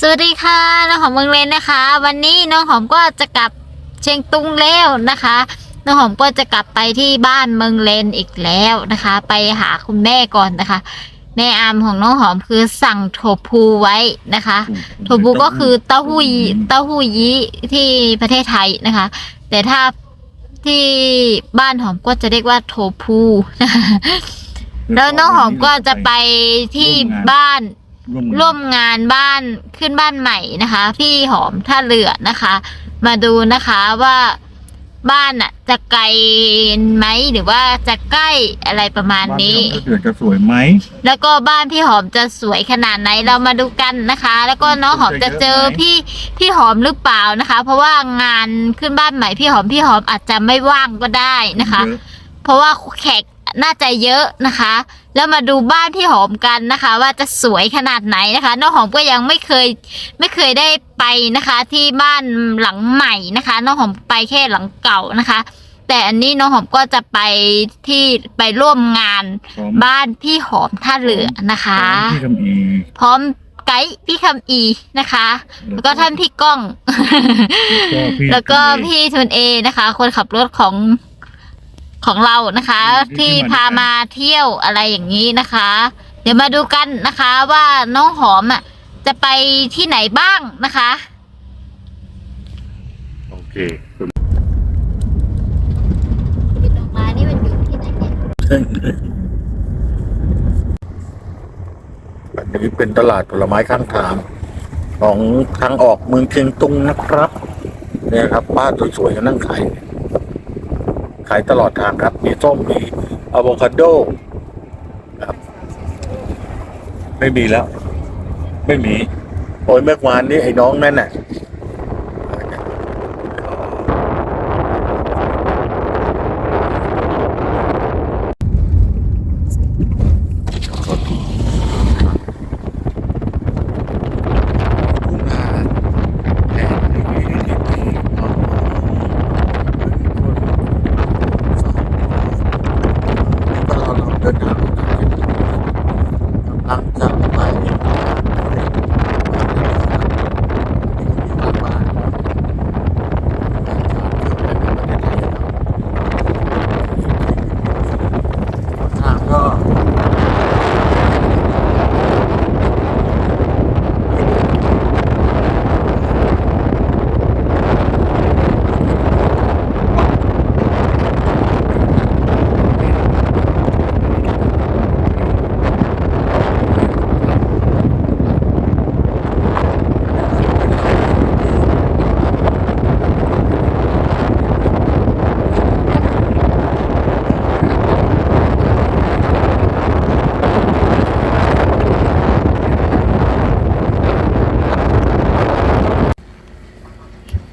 สวัสดีค่ะน้องหอมเมืองเลนนะคะ วันนี้น้องหอมก็จะกลับเชียงตุงแล้วนะคะ น้องหอมก็จะกลับไปที่บ้านเมืองเลนอีกแล้วนะคะ ไปหาคุณแม่ก่อนนะคะแม่อามของน้องหอมคือสั่งโถพูไว้นะคะโทบุก็คือเต้าหู้ยีเต้าหู้ยี้ที่ประเทศไทยนะคะ แต่ถ้าที่บ้านหอมก็จะเรียกว่าโทพูนะคะแล้วน้องหอมก็จะไปที่บ้าน ร่วมงานบ้านขึ้นบ้านใหม่นะคะ พี่หอมท่าเรือนะคะ มาดูนะคะว่าบ้านอะจะไกลไหมหรือว่าจะใกล้อะไรประมาณนี้บ้าเดือดจะสวยไหมแล้วก็บ้านพี่หอมจะสวยขนาดไหนเรามาดูกันนะคะ แล้วก็น้องหอมจะเจอพี่พี่หอมหรือเปล่านะคะ เพราะว่างานขึ้นบ้านใหม่พี่หอมพี่หอมอาจจะไม่ว่างก็ได้นะคะเยอเพราะว่าแขก น่าจะเยอะนะคะ แล้วมาดูบ้านพี่หอมกันนะคะ ว่าจะสวยขนาดไหนนะคะน้องหอมก็ยังไม่เคยไม่เคยได้ไปนะคะ ที่บ้านหลังใหม่นะคะน้องหอมไปแค่หลังเก่านะคะ แต่อันนี้น้องหอมก็จะไปที่ไปร่วมงานพร้อมบ้านพี่หอมท่าเรือนะคะพี่คำอีพร้อมไกด์พี่คำอีนะคะ แล้วก็ท่านพี่ก้อง แล้วก็พี่ทุนเอนะคะ คนขับรถของ ของเรานะคะ ที่พามาเที่ยวอะไรอย่างนี้นะคะ เดี๋ยวมาดูกันนะคะว่าน้องหอมอะจะไปที่ไหนบ้างนะคะ โอเคดอกไม้นี่มันอยู่ที่ไหนเนี่ยอันนี้เป็นตลาดผลไม้ข้างทางของทางออกเมืองเชียงตุงนะครับ เนี่ยครับป้าสวยๆก็นั่งขาย ขายตลอดทางครับ มีส้มมีอะโวคาโดครับ ไม่มีแล้ว ไม่มี โอ้ยเมื่อวานนี้ไอ้น้องนั่นน่ะ เราเดินทางกำลังจะไปทางก็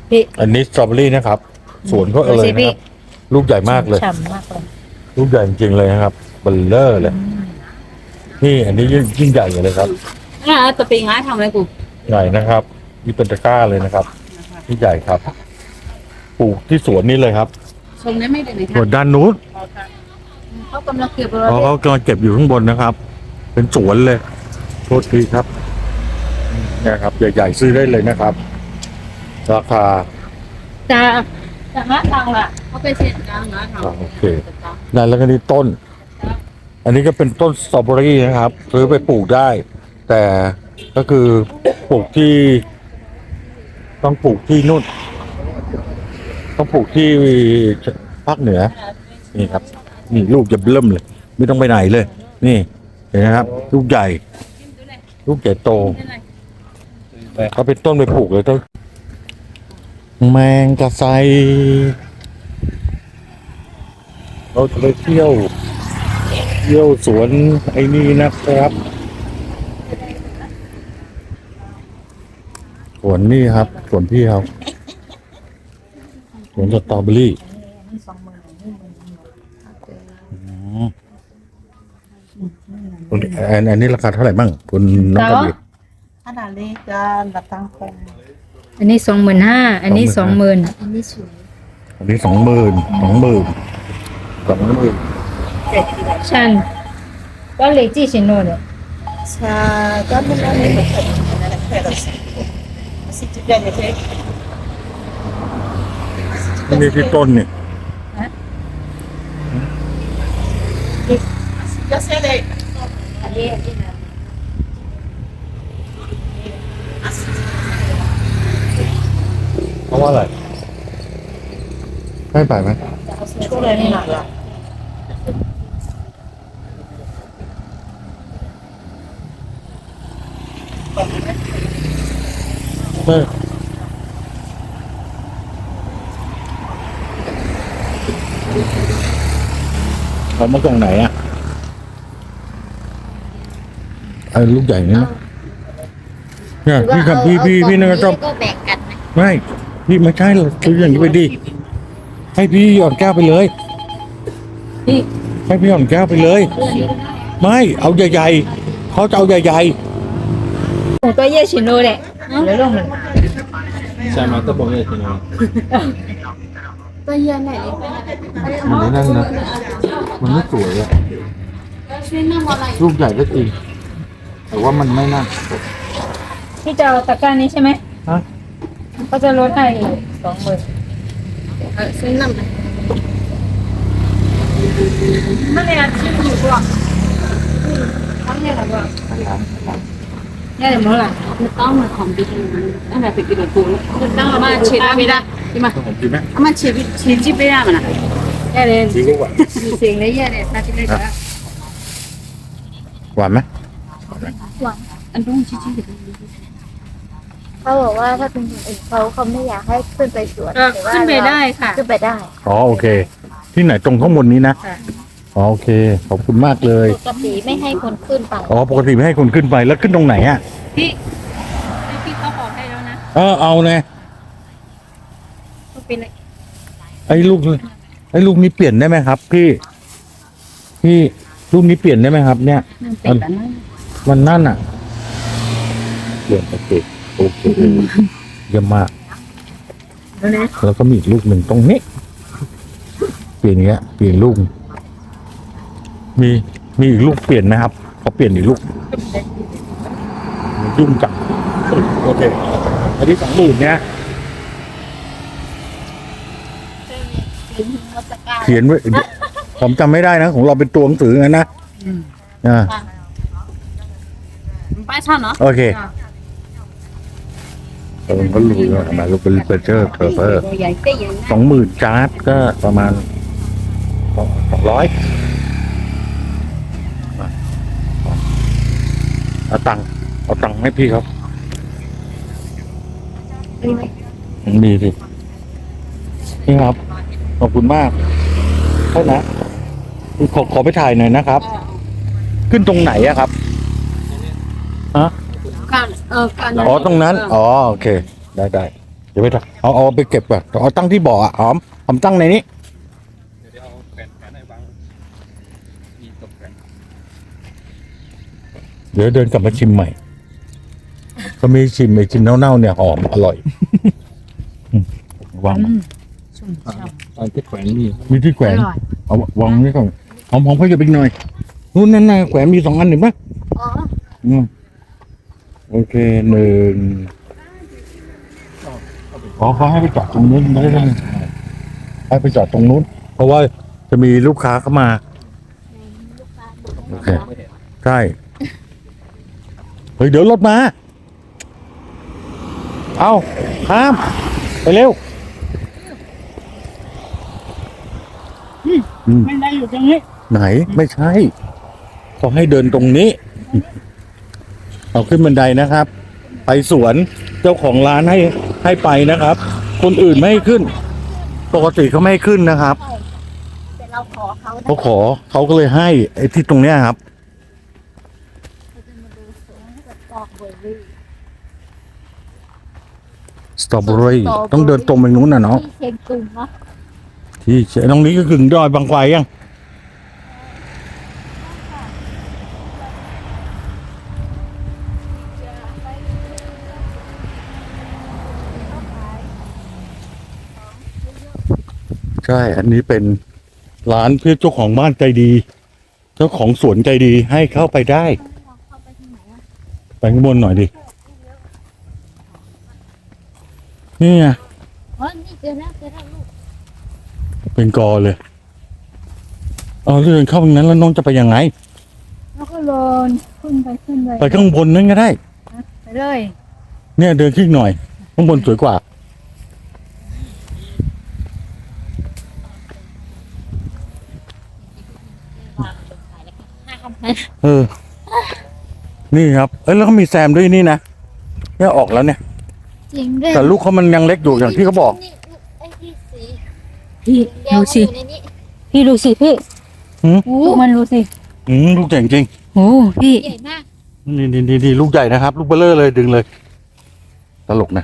พี่ อันนี้สตรอเบอรี่นะครับ สวนเขาเอดูยสินะพี่ครับลูกใหญ่มากเลย ฉ่ำมากเลยลูกใหญ่จริงๆเลยนะครับเบลเลอร์เลย นี่อันนี้ยิ่งยิ่งใหญ่เลยครับน่าตัวปิงอะทำอะไรกูใหญ่นะครับ นี่เป็นตะกร้าเลยนะครับนี่ใหญ่ครับ ปลูกที่สวนนี่เลยครับชมได้ไหมเดี๋ยวไหนส่วนด้านนู้นเขากำลังเก็บเขาเขากำลังเก็บอยู่ข้างบนนะครับ เป็นสวนเลย โทษทีครับเนี่ยครับใหญ่ๆซื้อได้เลยนะครับ ราคา จะจะมาทางละเขาไปเซ็นกลางนะทางอ่าโอเค นั่นแล้วก็นี่ต้น อันนี้ก็เป็นต้นสตรอเบอรี่นะครับซื้อไปปลูกได้ แต่ก็คือปลูกที่ ต้องปลูกที่นู่น ต้องปลูกที่ภาคเหนือ นี่ครับ นี่ลูกจะเริ่มเลย ไม่ต้องไปไหนเลย นี่เห็นไหมครับ ลูกใหญ่ ลูกใหญ่โตเขาเป็นต้นไปปลูกเลยต้น แมงกะไซเราจะไปเที่ยว เที่ยวสวนไอ้นี่นะครับสวนนี่ครับสวนพี่เขาสวนสตรอเบอรี่อืมอันอันนี้ราคาเท่าไหร่บ้างคุณน้องกระบี่ขนาดเล็กกันแบบตั้งคง อันนี้สองหมื่นห้าอันนี้สองหมื่นอันนี้สวยอันนี้สองหมื่นสองหมื่นสองหมื่นชันก็เลยจีชิโน่เนี่ยชาก็ไม่ได้ไม่เหมือนกันนั่นแหละแค่เราอย่าอย่าเช็คนี่ที่ต้นเนี่ย อย่าเช็คเลย เพ ราะว่าอะไรใกล้ไปไหมช่วงแรกไม่หนักละเมื่อเรามากล่งไหนอะไอ้ลูกใหญ่นี่นะเนี่ยพี่ครับพี่พี่พี่นึก็ชอบก็แบ่งกัะไม่ พี่ไม่ใช่หรอคืออย่างนี้ไปดิให้พี่หย่อนแก้วไปเลยให้พี่หย่อนแก้วไปเลยไม่เอาใหญ่ๆเขาจะเอาใหญ่ๆตัวเย่ชินโนแหละแล้วลงเลยใช่ไหมตะบงเลยทีนี้ตัวเย็นไหนอยดิมันไม่นั่นนะมันไม่สวยอะช่ะรลูกใหญ่ก็จริงแต่ว่ามันไม่น่าที่จะเอาตะกร้านี้ใช่ไหมฮะ ก็จะลดให้สองหมื่นเออซื้อน้ำมันเนี่ยชิ้นอยู่กว่าเขาเนี่ยอะไรบ้างเนี่ยเดี๋ยวมั้งล่ะต้องมาของบิดนั่นแหละไปกินกับกูต้องมาเช็ดไปได้ที่มาผมกินไหมมาเช็ดเช็ดจีไปได้มันอะเนี่ยเลยดีกว่ามีเสียงเลยเนี่ยเลยน่าจะได้แล้วหวานไหมอันต้องชี้ชี้ เขาบอกว่าถ้าเป็นคนอื่นเขาเขาไม่อยากให้ขึ้นไปสวนเออขึ้นไปได้ค่ะ ขึ้นไปได้อ๋อโอเค ที่ไหนตรงข้างบนนี้นะค่ะ อ๋อโอเคขอบคุณมากเลยปกติไม่ให้คนขึ้นไปอ๋อปกติไม่ให้คนขึ้นไปแล้วขึ้นตรงไหนอะพี่พี่เขาบอกให้แล้วนะเออเอาเนี่ยเขาเป็นไอ้ลูกไอ้ลูกนี้เปลี่ยนได้ไหมครับพี่พี่ลูกนี้เปลี่ยนได้ไหมครับ เนี่ยนั่นเป็นแต่นั้นมันนั่นอะเปลี่ยนโอเค โอเคเยี่ยมมาก แล้วนะแล้วก็มีอีกลูกหนึ่งตรงนี้เปลี่ยนอย่างเงี้ยเปลี่ยนลูก มีมีอีกลูกเปลี่ยนไหมครับเขาเปลี่ยนอีกลูกมันยุ่งจังโอเคอันนี้สองหมื่นเนี่ยเขียนไว้ผมจำไม่ได้นะ ของเราเป็นตัวหนังสืองั้นนะอ่า ป้ายช่างเนาะ โอเคเออก็รู้แล้วมาลูกเป็นลิเบเตอร์เทอร์เฟอร์ใหญ่เต้ใหญ่สองหมื่นจาร์ดก็ประมาณสองร้อยเอาตังค์เอาตังค์ให้พี่ครับ มีสินี่ครับ ขอบคุณมากเท่านะขอขอไปถ่ายหน่อยนะครับ ขึ้นตรงไหนอะครับฮะ การเออการอ๋อตรงนั้น อ๋อโอเค ได้ได้เดี๋ยวไปถ่ายเอาเอาไปเก็บก่อนเอาตั้งที่บ่ออะหอมหอมตั้งในนี้เดี๋ยวเอาแผ่นแผ่นให้บังมีตกแผ่นเดี๋ยวเดินกลับมาชิมใหม่ ก็มีชิมไอ้ชิมเน่าๆเนี่ยหอมอร่อยอืมวางตอนที่แขวนมีมีที่แขวนเอาวางนี่ก่อนหอมหอมเขาจะไปหน่อยนู่นนั่นน่ะแขวนมีสองอันเห็นปะอ๋ออืม โอเคหนึ่งอ๋อเขาให้ไปจอดตรงนู้นไม่ได้ให้ไปจอดตรงนู้น เพราะว่าจะมีลูกค้าเข้ามาโอเคใช่เฮ้ยเดี๋ยวรถมา เอาข้าม ไปเร็วอืมไม่ได้อยู่ตรงนี้ ไหนไม่ใช่เขาให้เดินตรงนี้ เอาขึ้นบันไดนะครับ ไปสวนเจ้าของร้านให้ให้ไปนะครับ คนอื่นไม่ให้ขึ้น ปกติเขาไม่ให้ขึ้นนะครับแต่เราขอเขาเขาขอเขาก็เลยให้ไอ้ที่ตรงเนี้ยครับสตรอเบอรี่ต้องเดินตรงไปนู้นน่ะเนาะที่เชียงตุงเนาะที่ตรงนี้ก็ถึงดอยบางควายยัง ใช่ อันนี้เป็นร้านเพื่อเจ้าของบ้านใจดี เจ้าของสวนใจดีให้เข้าไปได้ ไปข้างบนหน่อยดินี่ไงอ๋อนี่เจอแล้วเจอแล้วลูกเป็นกอเลย เอาเดินเข้าตรงนั้นแล้วน้องจะไปยังไง แล้วก็โลนขึ้นไปขึ้นไปไปข้างบนนั่นก็ได้ ไปเลย เนี่ยเดินขึ้นหน่อย ข้างบนสวยกว่า เออ นี่ครับ เอ้ยแล้วก็มีแซมด้วยนี่นะเนี่ยออกแล้วเนี่ย จริงด้วยแต่ลูกเขามันยังเล็กอยู่อย่างที่เขาบอก นี่ลูกไอ้ที่สีพี่แดงดูมันอสิ ยู่ในนี้พี่ดูสิพี่หืม ลูกมันดูสิอืมลูกใหญ่จริงโอ้พี่ใหญ่มากนี่นี่นี่นี่ลูกใหญ่นะครับ ลูกเบลเลอร์เลยดึงเลย ตลกนะ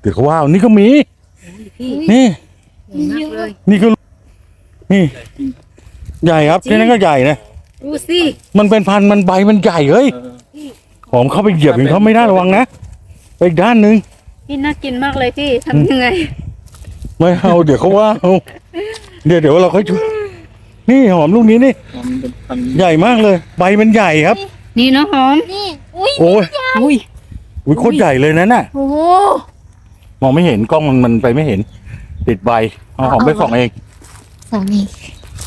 เดี๋ยวเขาว่านี่ก็มี นี่มากเลยนี่คือนี่ ใหญ่ครับแค่นั้นก็ใหญ่นะ ดูสิมันเป็นพันธุ์มันใบมันใหญ่เฮ้ยหอมเข้าไปเหยียบอย่างเขาไม่ได้ระวังนะไปอีกด้านหนึ่งพี่น่ากินมากเลยพี่ทำยังไง ไม่เอาเดี๋ยวเขาว่าเอาเดี๋ยวเดี๋ยวเราค่อยช่วยนี่หอมลูกนี้นี่ มันเป็นพันใหญ่มากเลย ใบมันใหญ่ครับ นี่เนาะหอม นี่ อุ้ยโอ้ยอุ้ยอุ้ยโคตรใหญ่เลยนะน่ะ โอ้โหมองไม่เห็นกล้องมันมันไปไม่เห็น ติดใบเอาหอมไปส่องเองสองนี่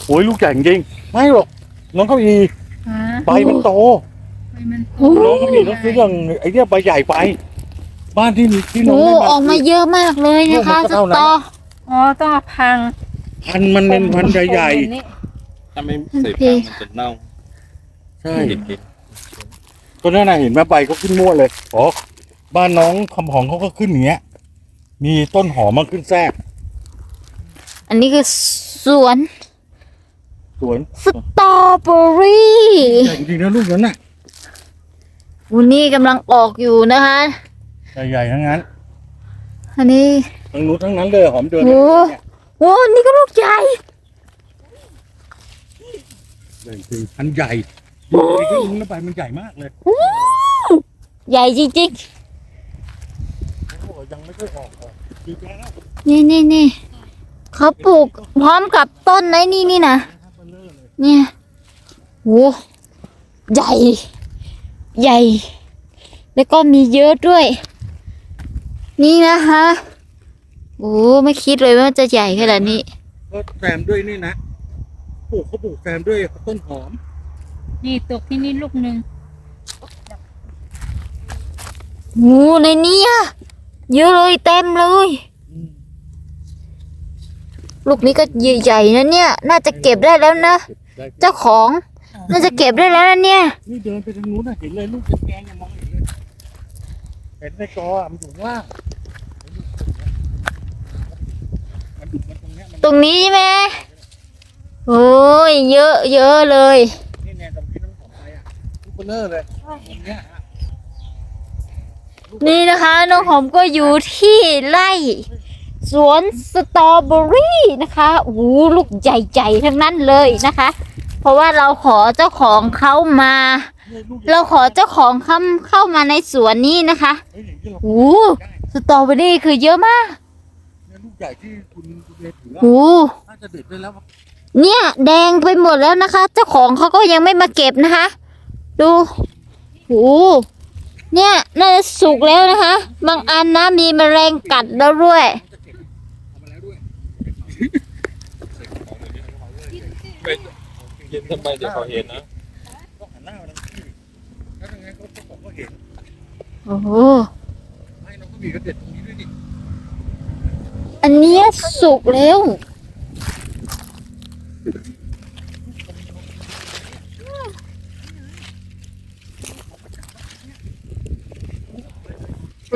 โอ้ยลูกใหญ่จริงไม่หรอก น้องเขาอีฮะใบมันโตไปมันน้องเขาอีต้องซื้ออย่างไอ้เนี่ยใบใหญ่ไป บ้านที่ที่น้องโอ้ได้ออกมาเยอะมากเลยนะคะลูกมันก็สเท่านั้น ตออ๋อต้องเอาพังพันธุ์มันเป็นพันธุ์ใหญ่แบบนี้ถ้าไม่เสพน้ำมันจะเน่าๆใช่เด็กก็นั่นน่ะเห็นไหมใบเขาขึ้นมั่วเลยอ๋อบ้านน้องคำหองเขาก็ขึ้นอย่างเงี้ย มีต้นหอมมาขึ้นแทรกอันนี้คือสวน สวนสตรอเบอรี่ใหญ่จริงๆนะลูกนั้นน่ะวันนี้กำลังออกอยู่นะคะ ใหญ่ๆทั้งนั้นอันนี้ทั้งนู้นทั้งนั้นเลยหอมเดินโอ้โอ้นี่ก็ลูกใหญ่ใหญ่จริงพันธุ์ใหญ่อยู่ในที่นู้นแล้วใบมันใหญ่มากเลยใหญ่จริงโอ้ยังไม่ค่อยออกออกดีแล้วๆนี่นี่นี่เขาปลูกพร้อมกับต้นไอ้นี่นี่นะ เนี่ยโหใหญ่ ใหญ่ แล้วก็มีเยอะด้วย นี่นะคะโอ้ไม่คิดเลยว่ามันจะใหญ่ขนาดนี้ ก็แซมด้วยนี่นะปลูกเขาปลูกแซมด้วยต้นหอม นี่ตกที่นี่ลูกหนึ่งโอ้ในนี้อะเยอะเลยเต็มเลย ลูกนี้ก็ใหญ่ๆนะเนี่ย น่าจะเก็บได้แล้วนะ เจ้าของน่าจะเก็บได้แล้วนะเนี่ยนี่เดินไปทางนู้นน่ะเห็นเลยลูกแกงๆยังมองเห็นเลยเห็นในจออะมันอยู่ข้างล่างมันอยู่มันตรงเนี้ยมันตรงนี้ใช่ไหมโอ้ยเยอะเยอะเลยนี่เนี่ยตรงที่น้องของไปอะลูกเบลเลอร์เลยตรงเนี้ยฮะนี่นะคะน้องหอมก็อยู่ที่ไร่สวนสตรอเบอรี่นะคะโอ้โหลูกใหญ่ๆทั้งนั้นเลยนะคะ เพราะว่าเราขอเจ้าของเขามา เราขอเจ้าของเข้าเข้ามาในสวนนี้นะคะโอ้สตรอเบอรี่คือเยอะมากเนี่ยลูกใหญ่ที่คุณคุณเลถือโอ้น่าจะเด็ดได้แล้ว เนี่ยแดงไปหมดแล้วนะคะ เจ้าของเขาก็ยังไม่มาเก็บนะคะ ดูโอ้เนี่ยน่าจะสุกแล้วนะคะ บางอันนะมีแมลงกัดแล้วด้วย เป็นเย็นทำไมเดี๋ยวเขาเห็นนะต้องหันหน้ามาทางนี้แล้วยังไงก็เจ้าของก็เห็นโอ้โหให้น้องก็มีก็เด็ดตรงนี้ด้วยดิอันเนี้ยสุกแล้ว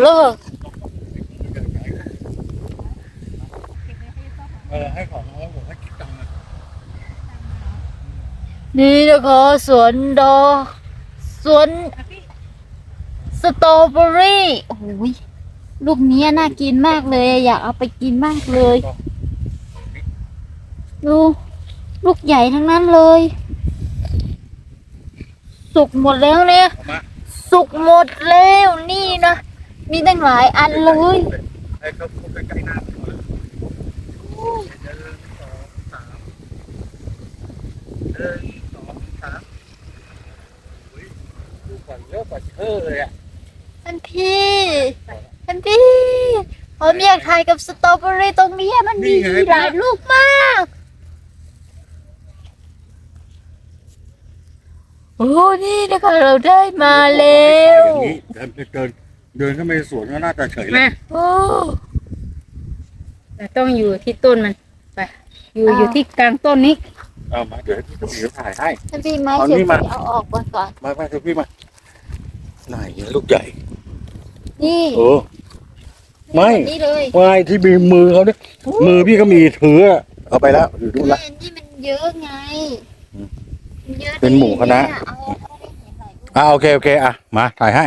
เลิกเออให้ของเขาบอกให้คิดตังค์นะ นี่นะคะสวนดอกสวนสตรอเบอรี่โอ้ยลูกเนี้ยน่ากินมากเลยอะอยากเอาไปกินมากเลย ดูลูกใหญ่ทั้งนั้นเลย สุกหมดแล้วเนี่ยเอามาสุกหมดแล้วนี่นะ มีตั้งหลายอันเลยให้เขาพูดใกล้ๆหน้าก่อนหนึ่งสองสามหนึ่งสองสามอุ้ยลู กก่อนเยอะกว่าเธอเลยอะท่านพี่ท่านพี่ขอผมอยากถ่ายกับสตรอเบอรี่ตรงนี้มันมีนี่ไงหลายลูกมากโอ้นี่นะคะเราได้มาแล้วอย่างนี้เดินเดินเดินเข้าไปในสวนก็น่าจะเฉยเลยมาโอ้แต่ต้องอยู่ที่ต้นมันไปอยู่อยู่ที่กลางต้นนี้เอามาเดี๋ยวพี่จะมีถ่ายให้ท่านพี่ไม้เอาเสีนี่ยมาเอาออกก่อนก่อนมามาเถอะพี่มา ไหนลูกใหญ่ นี่เออไม่นี่เลยไม่ที่มีมือเขาเนี่ยมือพี่ก็มีถือเอาไปแล้วอยู่ดูนละนี่นี่มันเยอะไงอืมมันยอะเป็นหมู่คณะเอาเอาให้เห็นหน่อยอ่าโอเคโอเคอะมาถ่ายให้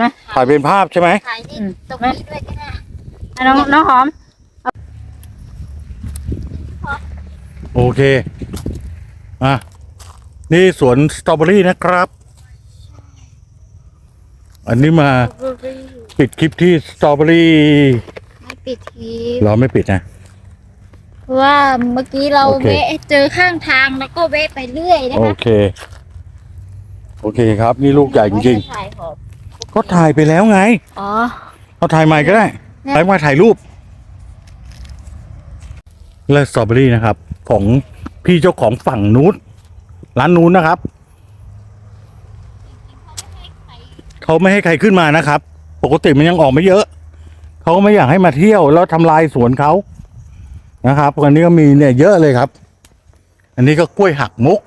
นะถ่ายเป็นภาพใช่ไหมถ่ายนี่อืมตรงนี้ด้วยก็ได้อะน้องน้องหอมโอเคอะนี่สวนสตรอเบอรี่นะครับ อันนี้มาปิดคลิปที่สตรอเบอรี่ไม่ปิดทีเราไม่ปิดนะ เพราะว่าเมื่อกี้เราโอเค แวะเจอข้างทางแล้วก็แวะไปเรื่อยนะโอคะเค โอเคครับ นี่ลูกใหญ่จริงว่าะถ่ายหอบๆก็ถ่ายไปแล้วไงอ๋อ เอาถ่ายใหม่ก็ได้เนี่ย ไปมาถ่ายรูป และสตรอเบอรี่นะครับ ของพี่เจ้าของฝั่งนู้นร้านนู้นนะครับ เขาไม่ให้ใครขึ้นมานะครับ ปกติมันยังออกไม่เยอะ เขาไม่อยากให้มาเที่ยวแล้วทำลายสวนเขานะครับอันนี้ก็มีเนี่ยเยอะเลยครับ อันนี้ก็กล้วยหักมุก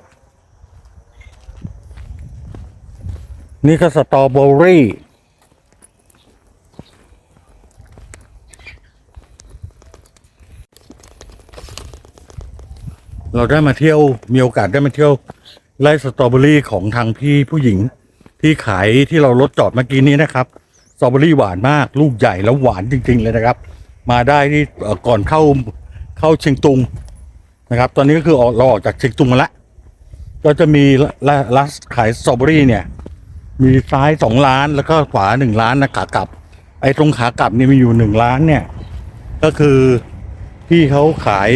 นี่ก็สตรอเบอรี่เราได้มาเที่ยวมีโอกาสได้มาเที่ยวไร่สตรอเบอรี่ของทางพี่ผู้หญิง ที่ขายที่เรารถจอดเมื่อกี้นี้นะครับสตรอเบอรี่หวานมากลูกใหญ่แล้วหวานจริง ๆ เลยนะครับ มาได้ที่ก่อนเข้าเข้าเชียงตุงนะครับ ตอนนี้ก็คืออเราออกจากเชียงตุงมาแล้วก็จะมีร้านขายสตรอเบอรี่เนี่ย มีซ้ายสองร้านแล้วก็ขวาหนึ่งร้านนะขากลับ ไอ้ตรงขากลับเนี่ยมีอยู่หนึ่งร้านเนี่ย ก็คือพี่เขาขาย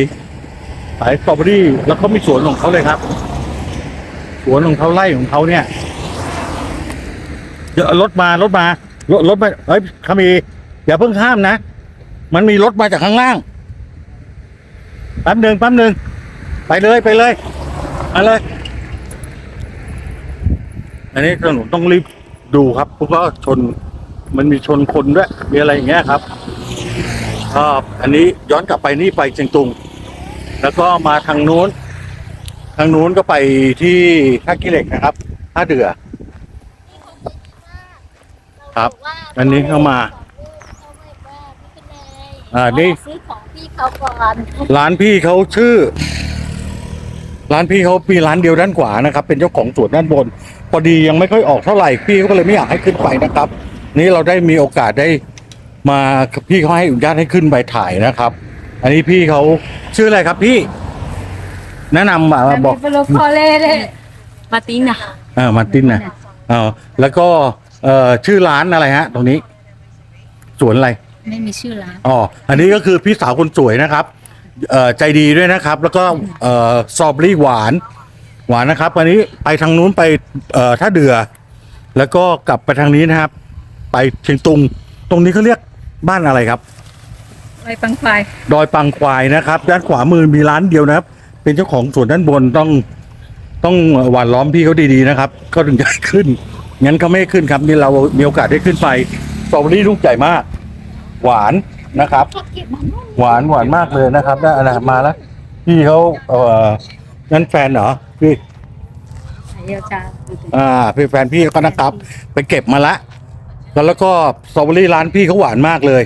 ขายสตรอเบอรี่แล้วเขามีสวนของเขาเลยครับ สวนของเขาไร่ของเขาเนี่ย เดี๋ยวรถมารถมารถรถมาเฮ้ยขามีอย่าเพิ่งข้ามนะ มันมีรถมาจากข้างล่างแป๊บหนึ่งแป๊บหนึ่งไปเลยไปเลยมาเลย อันนี้ถนนต้องรีบดูครับเพราะว่าชนมันมีชนคนด้วยมีอะไรอย่างเงี้ยครับก็อันนี้ย้อนกลับไปนี่ไปเชียงตุง แล้วก็มาทางนู้น ทางนู้นก็ไปที่ท่ากิเหล็กนะครับท่าเดือ ครับ อันนี้เข้ามา อ่านี่ซื้อของพี่เขาก่อนร้านพี่เขาชื่อ ร้านพี่เขามีร้านเดียวด้านขวานะครับ เป็นเจ้าของสวนด้านบน พอดียังไม่ค่อยออกเท่าไหร่พี่เขาก็เลยไม่อยากให้ขึ้นไปนะครับ นี่เราได้มีโอกาสได้มาพี่เขาให้อนุญาตให้ขึ้นไปถ่ายนะครับ อันนี้พี่เขาชื่ออะไรครับพี่ แนะนำมาบอกเป็นโลคอเล่เลยมาติน่ะอ่ามาร์ตินนะอ่าแล้วก็ เอ่อชื่อร้านอะไรฮะ ตรงนี้ สวนอะไร ไม่มีชื่อร้าน อ๋อ อันนี้ก็คือพี่สาวคนสวยนะครับ เอ่อใจดีด้วยนะครับ แล้วก็เอ่อสตรอเบอรี่หวาน หวานนะครับ อันนี้ไปทางนู้นไปเอ่อท่าเดือ แล้วก็กลับไปทางนี้นะครับ ไปเชียงตุง ตรงนี้เขาเรียกบ้านอะไรครับไปปังไฟดอยปังควายนะครับ ด้านขวามือมีร้านเดียวนะครับ เป็นเจ้าของสวนด้านบนต้องต้องหวานล้อมพี่เขาดีๆนะครับเขาถึงจะให้ขึ้น งั้นเขาไม่ให้ขึ้นครับนี่เรามีโอกาสได้ขึ้นไปสตรอเบอรี่ลูกใหญ่มาก หวานนะครับเก็บมาหมดหวานหวานมากเลยนะครับได้อะไรมาแล้วพี่เขาเอ่อนั่นแฟนเหรอพี่เดียวจ้าอ่าพี่แฟนพี่ก็นะครับ ไปเก็บมาละแล้วแล้วก็สตรอเบอรี่ร้านพี่เขาหวานมากเลย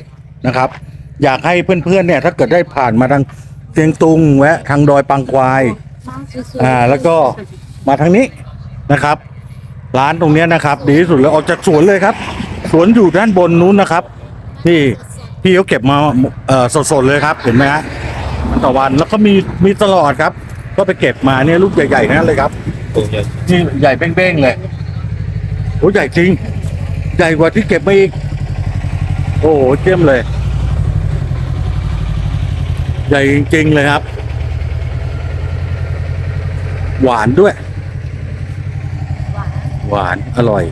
นะครับ อยากให้เพื่อนๆเนี่ย ถ้าเกิดได้ผ่านมาทางเชียงตุงแวะทางดอยปังควาย อ่า แล้วก็มาทางนี้นะครับ ร้านตรงเนี้ยนะครับ ดีที่สุดเลยออกจากสวนเลยครับ สวนอยู่ด้านบนนู้นนะครับ นี่พี่เขาเก็บมาเอ่อสดๆเลยครับ เห็นไหมฮะมันต่อวันแล้วก็มีมีตลอดครับ ก็ไปเก็บมาเนี่ยลูกใหญ่ๆทั้งนั้นเลยครับใหญ่นี่ใหญ่เบ้งๆเลยโอ้ใหญ่จริง ใหญ่กว่าที่เก็บมาอีก โอ้โหเจ้มเลย ใหญ่จริงๆเลยครับ หวานด้วย หวานอร่อย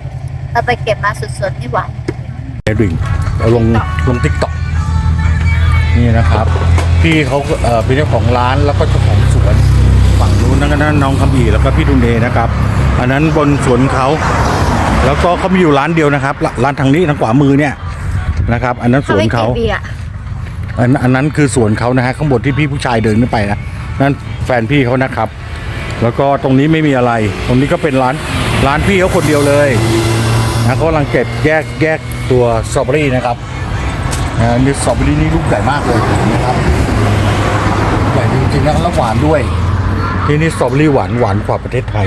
เราไปเก็บมาสดๆนี่หวานแอดริงเอาลงลงติ๊กต็อกนี่นะครับพี่เขาเอ่อเป็นเจ้าของร้านแล้วก็เจ้าของสวนฝั่งนู้นนั่นก็นั่นน้องคำอีแล้วก็พี่ดุนเดนะครับ อันนั้นบนสวนเขา แล้วก็เขามีอยู่ร้านเดียวนะครับ ร้าร้านทางนี้ทางขวามือเนี่ยนะครับ อันนั้นสวนเขาไปก็บอีกอะอันอันนั้นคือสวนเขานะฮะข้างบนที่พี่ผู้ชายเดินขึ้นไปนะนั่นแฟนพี่เขานะครับ แล้วก็ตรงนี้ไม่มีอะไร ตรงนี้ก็เป็นร้าน ร้านพี่เขาคนเดียวเลยนะเขากำลังเก็บแยกแยกตัวสตรอเบอรี่นะครับนะนี่สตรอเบอรี่นี่ลูกใหญ่มากเลยนะครับใหญ่จริงๆนะแล้วหวานด้วย ที่นี่สตรอเบอรี่หวานหวานกว่าประเทศไทย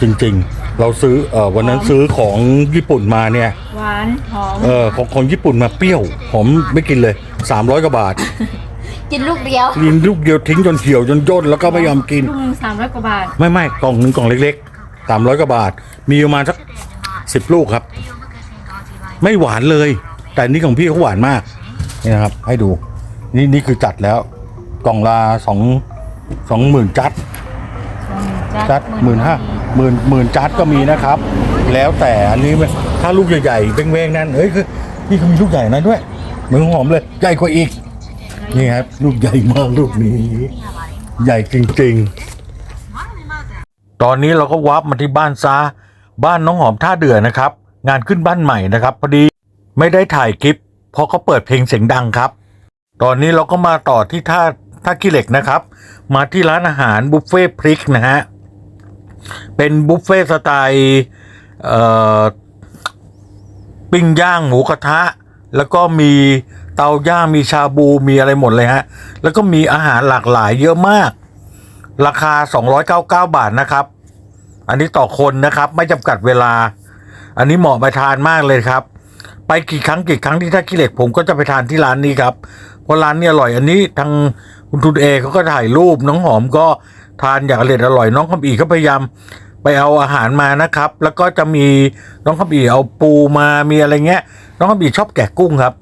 จริงๆ เราซื้อเอ่อวันนั้นซื้อของญี่ปุ่นมาเนี่ยหวานหอมเออของของญี่ปุ่นมาเปรี้ยวผมไม่กินเลย 300กว่าบาทกินลูกเดียวกินลูกเดียวทิ้งจนเหี่ยวจนย่นแล้วก็ไม่ยอมกินลูกหนึงสามร้อยกว่าบาท ไม่ไม่กล่องหนึ่งกล่องเล็กๆ สามร้อยกว่าบาท มีประมาณสักสิบลูกครับ ไม่หวานเลย แต่นี่ของพี่เขาหวานมาก นี่นะครับ ให้ดู นี่นี่คือจัดแล้ว กล่องละสองสองหมื่นจัด จัดหมื่นห้าหมื่นหมื่นจัดก็มีนะครับ แล้วแต่อันนี้มันถ้าลูกใหญ่ๆเบ้งๆนั่นเอ้ยคือพี่เขามีลูกใหญ่นะด้วยเหมือนของหอมเลยใหญ่กว่าอีก นี่ครับ ลูกใหญ่มากลูกนี้ ใหญ่จริงๆ ตอนนี้เราก็วับมาที่บ้านซาบ้านน้องหอมท่าเดือนะครับ งานขึ้นบ้านใหม่นะครับ พอดีไม่ได้ถ่ายคลิป เพราะเขาเปิดเพลงเสียงดังครับ ตอนนี้เราก็มาต่อที่ท่าท่าขี้เหล็กนะครับ มาที่ร้านอาหารบุฟเฟ่ต์พริกนะฮะเป็นบุฟเฟ่ต์สไตล์ปิ้งย่างหมูกระทะ แล้วก็มีเตาย่างมีชาบูมีอะไรหมดเลยฮะ แล้วก็มีอาหารหลากหลายเยอะมาก ราคา 299 บาทนะครับ อันนี้ต่อคนนะครับไม่จำกัดเวลา อันนี้เหมาะไปทานมากเลยครับ ไปกี่ครั้งกี่ครั้งที่ท่าขี้เหล็กผมก็จะไปทานที่ร้านนี้ครับเพราะร้านนี้อร่อยอันนี้ทางคุณทุนเอเขาก็ถ่ายรูปน้องหอมก็ทานอย่างอร่อยอร่อยน้องคำอีก็พยายามไปเอาอาหารมานะครับ แล้วก็จะมีน้องคำอีเอาปูมามีอะไรเงี้ย น้องคำอีชอบแกะกุ้งครับ